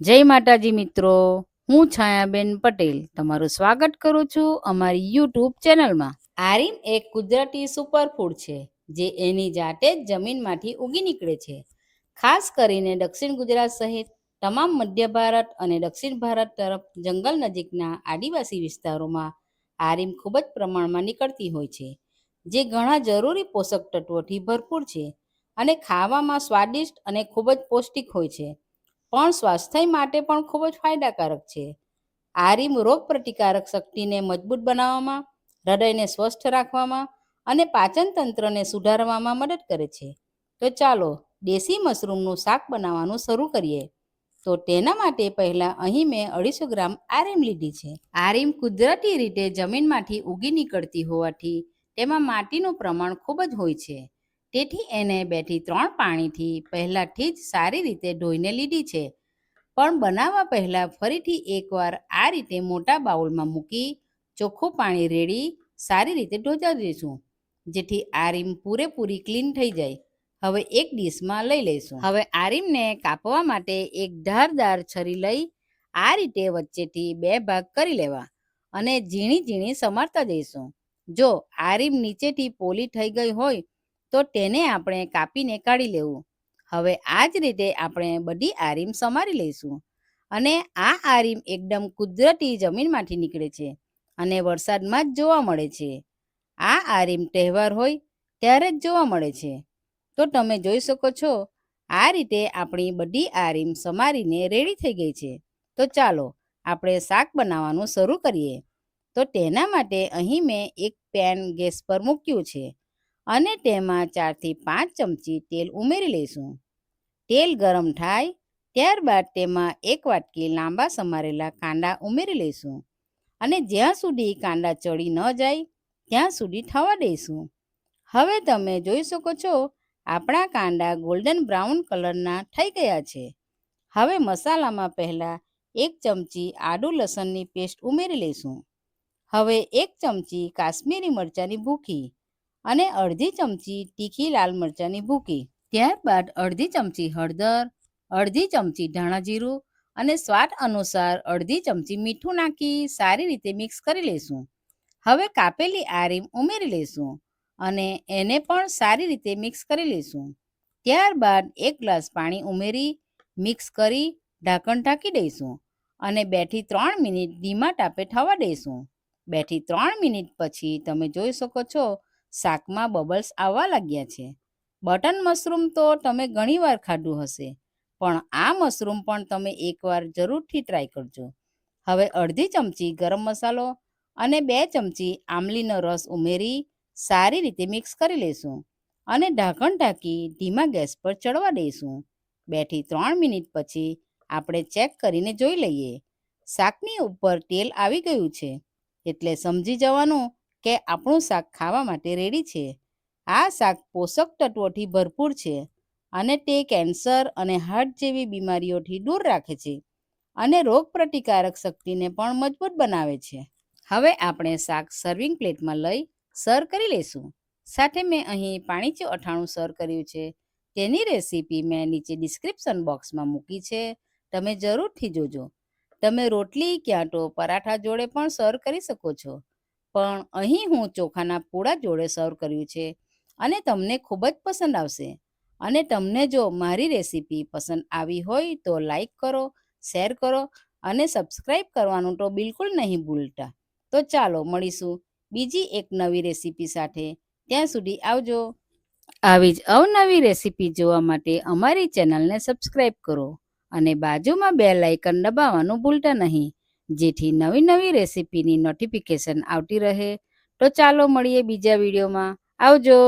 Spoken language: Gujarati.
જય માતાજી મિત્રો, હું છાયાબેન પટેલ તમારું સ્વાગત કરું છું અમારી યુટ્યુબ ચેનલમાં. આરીમ એક કુદરતી સુપરફૂડ છે, જે એની જાતે જ જમીનમાંથી ઉગી નીકળે છે. ખાસ કરીને દક્ષિણ ગુજરાત સહિત તમામ મધ્ય ભારત અને દક્ષિણ ભારત તરફ જંગલ નજીકના આદિવાસી વિસ્તારોમાં આરીમ ખૂબ જ પ્રમાણમાં નીકળતી હોય છે, જે ઘણા જરૂરી પોષક તત્વોથી ભરપૂર છે અને ખાવામાં સ્વાદિષ્ટ અને ખૂબ જ પૌષ્ટિક હોય છે. પણ સ્વાસ્થ્ય માટે પણ ખૂબ જ ફાયદાકારક છે. આરીમ રોગ પ્રતિકારક શક્તિને મજબૂત બનાવવામાં, હૃદયને સ્વસ્થ રાખવામાં અને પાચન તંત્રને સુધારવામાં મદદ કરે છે. તો ચાલો દેશી મશરૂમનું શાક બનાવવાનું શરૂ કરીએ. તો તેના માટે પહેલાં અહીં મેં અઢીસો ગ્રામ આરીમ લીધી છે. આરીમ કુદરતી રીતે જમીનમાંથી ઉગી નીકળતી હોવાથી તેમાં માટીનું પ્રમાણ ખૂબ જ હોય છે. તેથી એને બેથી ત્રણ પાણીથી પહેલાંથી જ સારી રીતે ધોઈને લીધી છે. પણ બનાવવા પહેલાં ફરીથી એકવાર આ રીતે મોટા બાઉલમાં મૂકી ચોખ્ખું પાણી રેડી સારી રીતે દઈશું, જેથી આરીમ પૂરેપૂરી ક્લીન થઈ જાય. હવે એક ડીશમાં લઈ લઈશું. હવે આરીમને કાપવા માટે એક ધારદાર છરી લઈ આ રીતે વચ્ચેથી બે ભાગ કરી લેવા અને ઝીણી ઝીણી સમારતા જઈશું જો આરીમ નીચેથી પોલી થઈ ગઈ હોય તો તેને આપણે કાપીને કાઢી લેવું. હવે આ જ રીતે આપણે બધી આરીમ સમારી લઈશું. અને આ આરીમ એકદમ કુદરતી જમીનમાંથી નીકળે છે અને વરસાદમાં જ જોવા મળે છે. આ આરીમ તહેવાર હોય ત્યારે જ જોવા મળે છે. તો તમે જોઈ શકો છો, આ રીતે આપણી બધી આરીમ સમારીને રેડી થઈ ગઈ છે. તો ચાલો, આપણે શાક બનાવવાનું શરૂ કરીએ. તો તેના માટે અહીં મેં એક પેન ગેસ પર મૂક્યું છે. અને તેમાં ચારથી પાંચ ચમચી તેલ ઉમેરી લઈશું. તેલ ગરમ થાય ત્યારબાદ તેમાં એક વાટકી લાંબા સમારેલા કાંદા ઉમેરી લઈશું અને જ્યાં સુધી કાંદા ચડી ન જાય ત્યાં સુધી થવા દઈશું. હવે તમે જોઈ શકો છો આપણા કાંદા ગોલ્ડન બ્રાઉન કલરના થઈ ગયા છે. હવે મસાલામાં પહેલાં એક ચમચી આદુ લસણની પેસ્ટ ઉમેરી લઈશું. હવે એક ચમચી કાશ્મીરી મરચાંની ભૂકી અને અડધી ચમચી તીખી લાલ મરચાંની ભૂકી. ત્યારબાદ અડધી ચમચી હળદર, અડધી ચમચી ધાણા જીરું અને સ્વાદ અનુસાર અડધી ચમચી મીઠું નાખી સારી રીતે મિક્સ કરી લઈશું હવે કાપેલી આરીમ ઉમેરી લઈશું અને એને પણ સારી રીતે મિક્સ કરી લઈશું ત્યારબાદ એક ગ્લાસ પાણી ઉમેરી મિક્સ કરી ઢાંકણ ઢાંકી દઈશું અને બેથી ત્રણ મિનિટ ધીમા તાપે થવા દઈશું. બેથી ત્રણ મિનિટ પછી તમે જોઈ શકો છો શાકમાં બબલ્સ આવવા લાગ્યા છે. બટન મશરૂમ તો તમે ઘણીવાર ખાધું હશે, પણ આ મશરૂમ પણ તમે એકવાર જરૂરથી ટ્રાય કરજો. હવે અડધી ચમચી ગરમ મસાલો અને બે ચમચી આમલીનો રસ ઉમેરી સારી રીતે મિક્સ કરી લઈશું અને ઢાંકણ ઢાંકી ધીમા ગેસ પર ચડવા દઈશું. બેથી ત્રણ મિનિટ પછી આપણે ચેક કરીને જોઈ લઈએ. શાકની ઉપર તેલ આવી ગયું છે, એટલે સમજી જવાનું કે આપણું શાક ખાવા માટે રેડી છે. આ શાક પોષક તત્વોથી ભરપૂર છે અને તે કેન્સર અને હાર્ટ જેવી બીમારીઓથી દૂર રાખે છે અને રોગ પ્રતિકારક શક્તિને પણ મજબૂત બનાવે છે. હવે આપણે શાક સર્વિંગ પ્લેટમાં લઈ સર્વ કરી લઈશું. સાથે મેં અહીં પાણીચું અઠાણું સર્વ કર્યું છે. તેની રેસીપી મેં નીચે ડિસ્ક્રિપ્શન બોક્સમાં મૂકી છે. તમે જરૂરથી જોજો. તમે રોટલી, ક્યાં તો પરાઠા જોડે પણ સર્વ કરી શકો છો. પણ અહીં હું ચોખાના પૂળા જોડે સર્વ કર્યું છે અને તમને ખૂબ જ પસંદ આવશે. અને તમને જો મારી રેસીપી પસંદ આવી હોય તો લાઈક કરો શેર કરો અને સબસ્ક્રાઈબ કરવાનું તો બિલકુલ નહીં ભૂલતા. તો ચાલો મળીશું બીજી એક નવી રેસીપી સાથે. ત્યાં સુધી આવજો. આવી જ અવનવી રેસીપી જોવા માટે અમારી ચેનલને સબસ્ક્રાઈબ કરો અને બાજુમાં બે લાઇકન દબાવવાનું ભૂલતા નહીં. જેથી નવી નવી રેસીપીની નોટિફિકેશન આવતી રહે. તો ચાલો મળીએ બીજા વિડીયોમાં. આવજો!